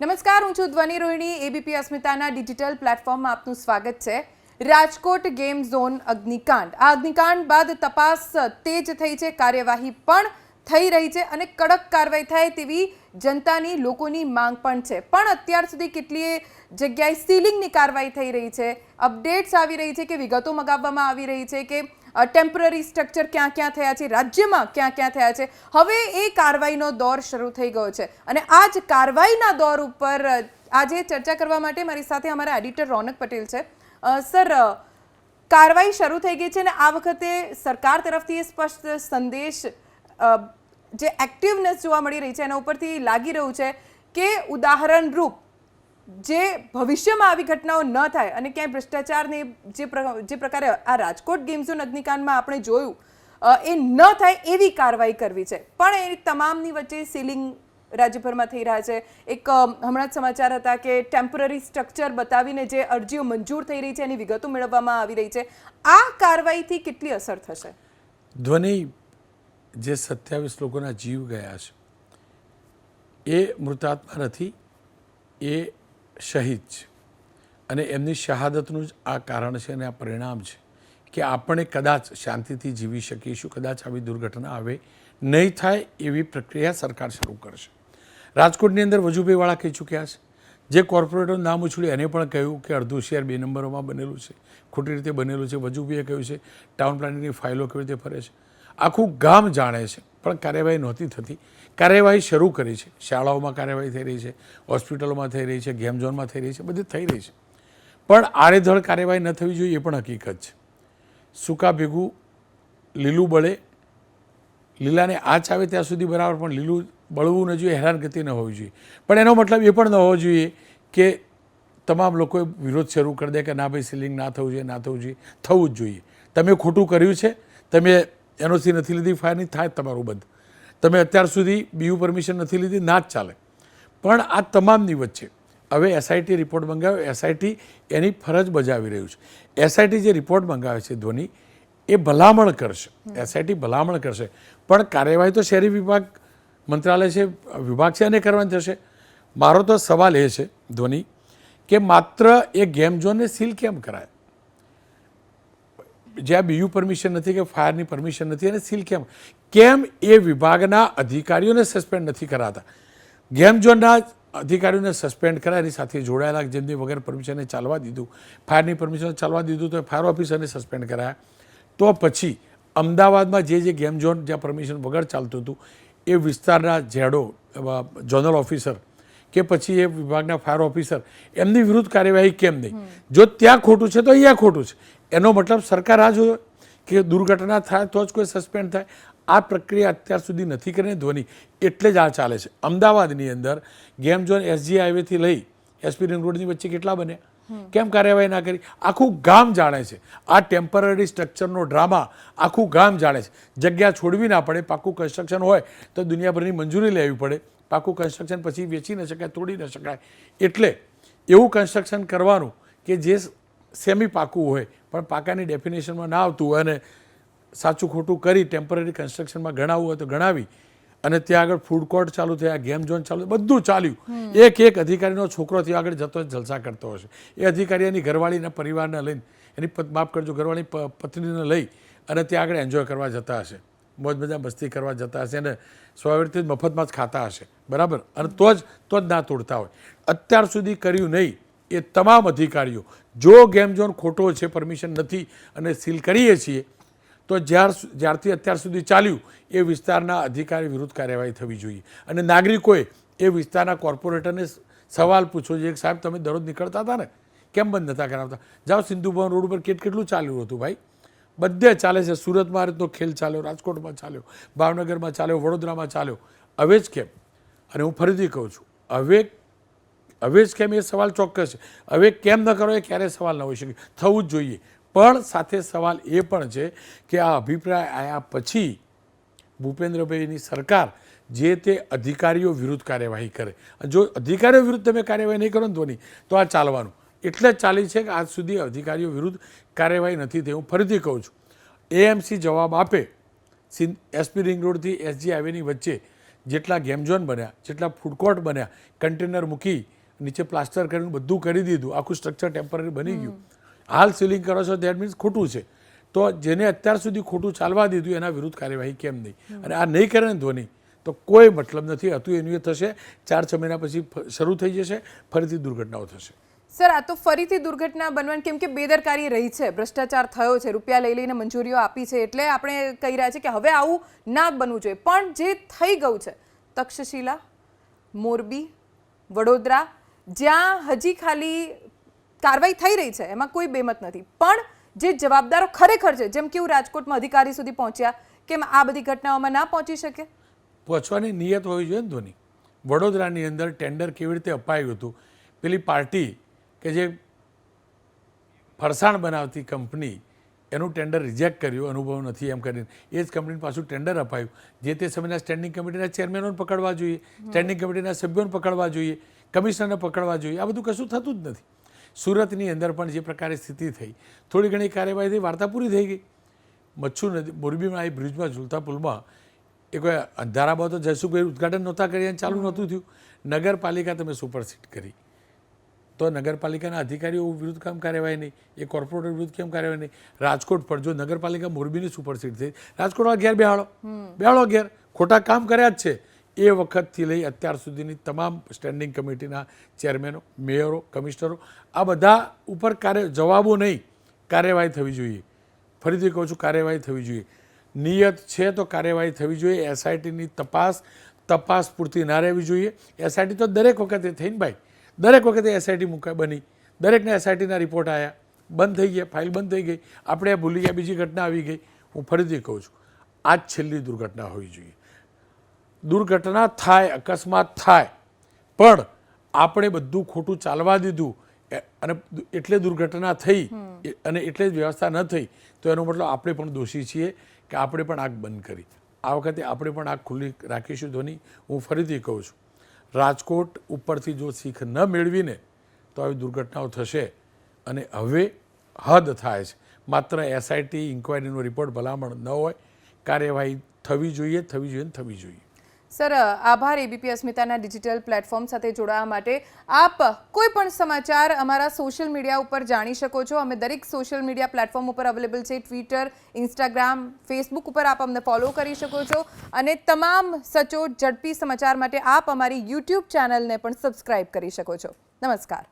નમસ્કાર, હું છું ધ્વનિ રોહિણી એબીપી અસ્મિતાના ડિજિટલ પ્લેટફોર્મમાં આપનું સ્વાગત છે. રાજકોટ ગેમ ઝોન અગ્નિકાંડ. આ અગ્નિકાંડ બાદ તપાસ તેજ થઈ છે, કાર્યવાહી પણ થઈ રહી છે અને કડક કાર્યવાહી થાય તેવી જનતાની લોકોની માંગ પણ છે. પણ અત્યાર સુધી કેટલીય જગ્યાએ સીલિંગની કાર્યવાહી થઈ રહી છે. અપડેટ્સ આવી રહી છે કે વિગતો મગાવવામાં આવી રહી છે કે ટેમ્પરરી સ્ટ્રક્ચર ક્યાં ક્યાં થયા છે? રાજ્યમાં ક્યાં ક્યાં થયા છે? હવે એ કાર્યવાહીનો દોર શરૂ થઈ ગયો છે. અને આ જ કાર્યવાહીના દોર ઉપર આજે ચર્ચા કરવા માટે મારી સાથે અમારા એડિટર રોનક પટેલ છે. સર કારવાઈ શરૂ થઈ ગઈ છે અને આ વખતે સરકાર તરફથી એ સ્પષ્ટ સંદેશ જે એક્ટિવનેસ જોવા મળી રહી છે એના ઉપરથી લાગી રહ્યું છે કે ઉદાહરણ રૂપ જે ભવિષ્યમાં આવી ઘટનાઓ ન થાય અને ક્યાંય ભ્રષ્ટાચારની જે જે પ્રકારે આ રાજકોટ ગેમ ઝોન અગ્નિકાંડમાં આપણે જોયું એ ન થાય એવી કાર્યવાહી કરવી છે. પણ એ તમામની વચ્ચે સીલિંગ રાજ્યભરમાં થઈ રહ્યા છે. એક હમણાં જ સમાચાર હતા કે ટેમ્પરરી સ્ટ્રક્ચર બતાવીને જે અરજીઓ મંજૂર થઈ રહી છે એની વિગતો મેળવવામાં આવી રહી છે. આ કાર્યવાહીથી કેટલી અસર થશે? ધ્વનિ જે સત્યાવીસ લોકોના જીવ ગયા છે, એ મૃતાત્મા નથી, એ શહીદ છે. અને એમની શહાદતનું જ આ કારણ છે અને આ પરિણામ છે કે આપણે કદાચ શાંતિથી જીવી શકીશું, કદાચ આવી દુર્ઘટના આવે, નહીં થાય એવી પ્રક્રિયા સરકાર શરૂ કરશે. રાજકોટની અંદર વજુભાઈવાળા કહી ચૂક્યા છે. જે કોર્પોરેટરનું નામ ઉછળ્યું, એને પણ કહ્યું કે અડધું શેર બે નંબરોમાં બનેલું છે. ખોટી રીતે બનેલું છે. વજુભાઈએ કહ્યું છે, ટાઉન પ્લાનિંગની ફાઇલો કેવી રીતે ફરે છે? આખું ગામ જાણે છે. પણ કાર્યવાહી નહોતી થતી. કાર્યવાહી શરૂ કરી છે. શાળાઓમાં કાર્યવાહી થઈ રહી છે. હોસ્પિટલોમાં થઈ રહી છે. ગેમ ઝોનમાં થઈ રહી છે. બધી થઈ રહી છે. પણ આડેધડ કાર્યવાહી ન થવી જોઈએ એ પણ હકીકત છે. સૂકા ભેગું લીલું બળે, લીલાને આંચ આવે ત્યાં સુધી બરાબર, પણ લીલું બળવું ન જોઈએ, હેરાનગતિ ન હોવી જોઈએ. પણ એનો મતલબ એ પણ ન હોવો જોઈએ કે તમામ લોકોએ વિરોધ શરૂ કરી દે કે ના ભાઈ સીલિંગ ના થવું જોઈએ, ના થવું જોઈએ. થવું જ જોઈએ. તમે ખોટું કર્યું છે. તમે એનઓસી નથી લીધી, ફાયરની થાય તમારું બંધ. તમે અત્યાર સુધી બીયુ પરમિશન નથી લીધી, ના જ ચાલે. પણ આ તમામની વચ્ચે, હવે એસઆઈટી રિપોર્ટ મંગાવ્યો એસઆઈટી એની ફરજ બજાવી રહ્યું છે. એસઆઈટી જે રિપોર્ટ મંગાવે છે ધોની એ ભલામણ કરશે. એસઆઈટી ભલામણ કરશે. પણ કાર્યવાહી તો શહેરી વિભાગ, મંત્રાલય છે, વિભાગ છે એને કરવાની થશે મારો તો સવાલ એ છે ધોની કે માત્ર એ ગેમ ઝોનને સીલ કેમ કરાય? જ્યાં બીયું પરમિશન નથી કે ફાયરની પરમિશન નથી અને સીલ કેમ? કેમ એ વિભાગના અધિકારીઓને સસ્પેન્ડ નથી કરાતા? ગેમ ઝોનના અધિકારીઓને સસ્પેન્ડ કરાય એની સાથે જોડાયેલા જેમની વગર પરમિશનને ચાલવા દીધું ફાયરની પરમિશન ચાલવા દીધું તો ફાયર ઓફિસરને સસ્પેન્ડ કરાયા. તો પછી અમદાવાદમાં જે જે ગેમ ઝોન જ્યાં પરમિશન વગર ચાલતું હતું એ વિસ્તારના જેડો ઝોનલ ઓફિસર કે પછી એ વિભાગના ફાયર ઓફિસર એમની વિરુદ્ધ કાર્યવાહી કેમ નહીં? જો ત્યાં ખોટું છે તો અહીંયા ખોટું છે. એનો મતલબ સરકાર આ જોયો કે દુર્ઘટના થાય તો જ કોઈ સસ્પેન્ડ થાય. આ પ્રક્રિયા અત્યાર સુધી નથી કરીને ધોની એટલે જ આ ચાલે છે. અમદાવાદની અંદર ગેમ ઝોન એસજી હાઈવેથી લઈ એસપી રિંગ રોડની વચ્ચે કેટલા બન્યા કેમ કાર્યવાહી ના કરી? આખું ગામ જાણે છે. આ ટેમ્પરરી સ્ટ્રક્ચરનો ડ્રામા આખું ગામ જાણે છે. જગ્યા છોડવી ના પડે, પાકું કન્સ્ટ્રક્શન હોય તો દુનિયાભરની મંજૂરી લેવી પડે. પાકું કન્સ્ટ્રક્શન પછી વેચી ન શકાય, તોડી ન શકાય. એટલે એવું કન્સ્ટ્રક્શન કરવાનું કે જે સેમી પાકું હોય પણ પાકાની ડેફિનેશનમાં ના આવતું હોય અને સાચું ખોટું કરી ટેમ્પરરી કન્સ્ટ્રક્શનમાં ગણાવવું હોય તો ગણાવી. અને ત્યાં આગળ ફૂડ કોર્ટ ચાલુ થયા ગેમ ઝોન ચાલુ બધું ચાલ્યું. એક એક અધિકારીનો છોકરો ત્યાં આગળ જતો જ જલસા કરતો હશે એ અધિકારી એની ઘરવાળીના પરિવારને લઈને એની માફ કરજો ઘરવાળી પત્નીને લઈ અને ત્યાં આગળ એન્જોય કરવા જતા હશે. મોજ મજા મસ્તી કરવા જતા હશે અને સ્વાભાવિક મફતમાં જ ખાતા હશે. બરાબર? અને તો જ તો જ ના તોડતા હોય. અત્યાર સુધી કર્યું નહીં. એ તમામ અધિકારીઓ, જો ગેમ ઝોન ખોટો છે, પરમિશન નથી અને સીલ કરીએ છીએ, તો જ્યાર જ્યારથી અત્યાર સુધી ચાલ્યું, એ વિસ્તારના અધિકારી વિરુદ્ધ કાર્યવાહી થવી જોઈએ. અને નાગરિકોએ એ વિસ્તારના કોર્પોરેટરને સવાલ પૂછવો જોઈએ કે, સાહેબ, તમે દરરોજ નીકળતા હતા ને? કેમ બંધ નતા કરાવતા? જાઓ, સિંધુ ભવન રોડ ઉપર કેટ કેટલું ચાલ્યું હતું ભાઈ? બધે ચાલે છે. સુરતમાં આ રીતનો ખેલ ચાલ્યો, રાજકોટમાં ચાલ્યો, ભાવનગરમાં ચાલ્યો, વડોદરામાં ચાલ્યો. હવે જ કેમ? અને હું ફરીથી કહું છું, હવે હવે જ કેમ એ સવાલ ચોક્કસ છે. હવે કેમ ન કરો એ ક્યારેય સવાલ ન હોઈ શકે. થવું જ જોઈએ. પણ સાથે સવાલ એ પણ છે કે આ અભિપ્રાય આવ્યા પછી ભૂપેન્દ્રભાઈની સરકાર જે તે અધિકારીઓ વિરુદ્ધ કાર્યવાહી કરે. જો અધિકારીઓ વિરુદ્ધ તમે કાર્યવાહી નહીં કરો ને ધોની તો આ ચાલવાનું. એટલે જ ચાલી છે કે આજ સુધી અધિકારીઓ વિરુદ્ધ કાર્યવાહી નથી થઈ. હું ફરીથી કહું છું. એએમસી જવાબ આપે. એસપી રિંગ રોડથી એસજી હાઈવેની વચ્ચે જેટલા ગેમઝોન બન્યા, જેટલા ફૂડ કોર્ટ બન્યા, કન્ટેનર મૂકી નીચે પ્લાસ્ટર કરીને બધું કરી દીધું. આખું સ્ટ્રક્ચર ટેમ્પરરી બની ગયું. હાલ સીલિંગ કરો છો દેટ મીન્સ ખોટું છે. તો જેને અત્યાર સુધી ખોટું ચાલવા દીધું એના વિરુદ્ધ કાર્યવાહી કેમ નહીં? અને આ નહીં કરે ને ધોની તો કોઈ મતલબ નથી. હતું એનું એ થશે ચાર છ મહિના પછી શરૂ થઈ જશે ફરીથી દુર્ઘટનાઓ થશે. સર આ તો ફરીથી દુર્ઘટના બનવાની કેમ કે બેદરકારી રહી છે. ભ્રષ્ટાચાર થયો છે રૂપિયા લઈ લઈને મંજૂરીઓ આપી છે એટલે આપણે કહી રહ્યા છીએ કે હવે આવું ના બનવું જોઈએ. પણ જે થઈ ગયું છે તક્ષશિલા મોરબી વડોદરા જ્યાં હજી ખાલી કાર્યવાહી થઈ રહી છે, એમાં કોઈ બેમત નથી. પણ જે જવાબદારો ખરેખર છે, જેમ કે એવું રાજકોટમાં અધિકારી સુધી પહોંચ્યા, કેમ આ બધી ઘટનાઓમાં ના પહોંચી શકે? પહોંચવાની નિયત હોવી જોઈએ ને ધોની. વડોદરાની અંદર ટેન્ડર કેવી રીતે અપાયું હતું? પેલી પાર્ટી કે જે ફરસાણ બનાવતી કંપની, એનું ટેન્ડર રિજેક્ટ કર્યું, અનુભવ નથી એમ કરીને. એ જ કંપની પાછું ટેન્ડર અપાયું. જે તે સમયના સ્ટેન્ડિંગ કમિટીના ચેરમેનોને પકડવા જોઈએ સ્ટેન્ડિંગ કમિટીના સભ્યોને પકડવા જોઈએ. કમિશનરને પકડવા જોઈએ. આ બધું કશું થતું જ નથી. સુરતની અંદર પણ જે પ્રકારે સ્થિતિ થઈ થોડી ઘણી કાર્યવાહી થઈ વાર્તા પૂરી થઈ ગઈ. મચ્છુ નદી મોરબીમાં એ બ્રિજમાં ઝૂલતા પુલમાં એ કોઈ અંધારામાં તો જયસુખભાઈ ઉદઘાટન નહોતા કરી અને ચાલુ નહોતું થયું. નગરપાલિકા તમે સુપરસીટ કરી. તો નગરપાલિકાના અધિકારીઓ વિરુદ્ધ કામ કાર્યવાહી નહીં એ કોર્પોરેટર વિરુદ્ધ કેમ કાર્યવાહી નહીં? રાજકોટ પર જો નગરપાલિકા મોરબીની સુપરસીટ થઈ રાજકોટમાં ઘેર બેહાડો. બેહાડો ઘેર ખોટા કામ કર્યા જ છે. એ વખતથી લઈ અત્યાર સુધીની તમામ સ્ટેન્ડિંગ કમિટીના ચેરમેનો મેયરો કમિશનરો આ બધા ઉપર કાર્ય, જવાબો નહીં, કાર્યવાહી થવી જોઈએ. ફરીથી કહું છું, કાર્યવાહી થવી જોઈએ. નિયત છે તો કાર્યવાહી થવી જોઈએ. એસઆઈટીની તપાસ તપાસ પૂરતી ના રહેવી જોઈએ. એસઆઈટી તો દરેક વખતે થઈને ભાઈ, દરેક વખતે એસઆઈટી મૂકા બની. દરેકને એસઆઈટીના રિપોર્ટ આવ્યા બંધ થઈ ગયા ફાઇલ બંધ થઈ ગઈ. આપણે ભૂલી ગયા, બીજી ઘટના આવી ગઈ. હું ફરીથી કહું છું આ જ છેલ્લી દુર્ઘટના હોવી જોઈએ. દુર્ઘટના થાય, અકસ્માત થાય, પણ આપણે બધું ખોટું ચાલવા દીધું અને એટલે દુર્ઘટના થઈ અને એટલે જ વ્યવસ્થા ન થઈ, તો એનો મતલબ આપણે પણ દોષી છીએ કે આપણે પણ આગ બંધ કરી. આ વખતે આપણે પણ આગ ખુલ્લી રાખીશું ધોની. હું ફરીથી કહું છું, રાજકોટ ઉપરથી જો શીખ ન મેળવીને તો આવી દુર્ઘટનાઓ થશે અને હવે હદ થાય છે. માત્ર એસઆઈટી ઇન્કવાયરીનો રિપોર્ટ ભલામણ ન હોય. કાર્યવાહી થવી જોઈએ થવી જોઈએ થવી જોઈએ. સર, આભાર એબીપી અસ્મિતાના ડિજિટલ પ્લેટફોર્મ સાથે જોડાવા માટે. આપ કોઈ પણ સમાચાર અમારા સોશિયલ મીડિયા ઉપર જાણી શકો છો. અમે દરેક સોશિયલ મીડિયા પ્લેટફોર્મ ઉપર અવેલેબલ છે. ટ્વિટર ઇન્સ્ટાગ્રામ ફેસબુક ઉપર આપ અમને ફોલો કરી શકો છો. અને તમામ સચોટ, ઝડપી સમાચાર માટે આપ અમારી યુટ્યુબ ચેનલને પણ સબસ્ક્રાઇબ કરી શકો છો. નમસ્કાર.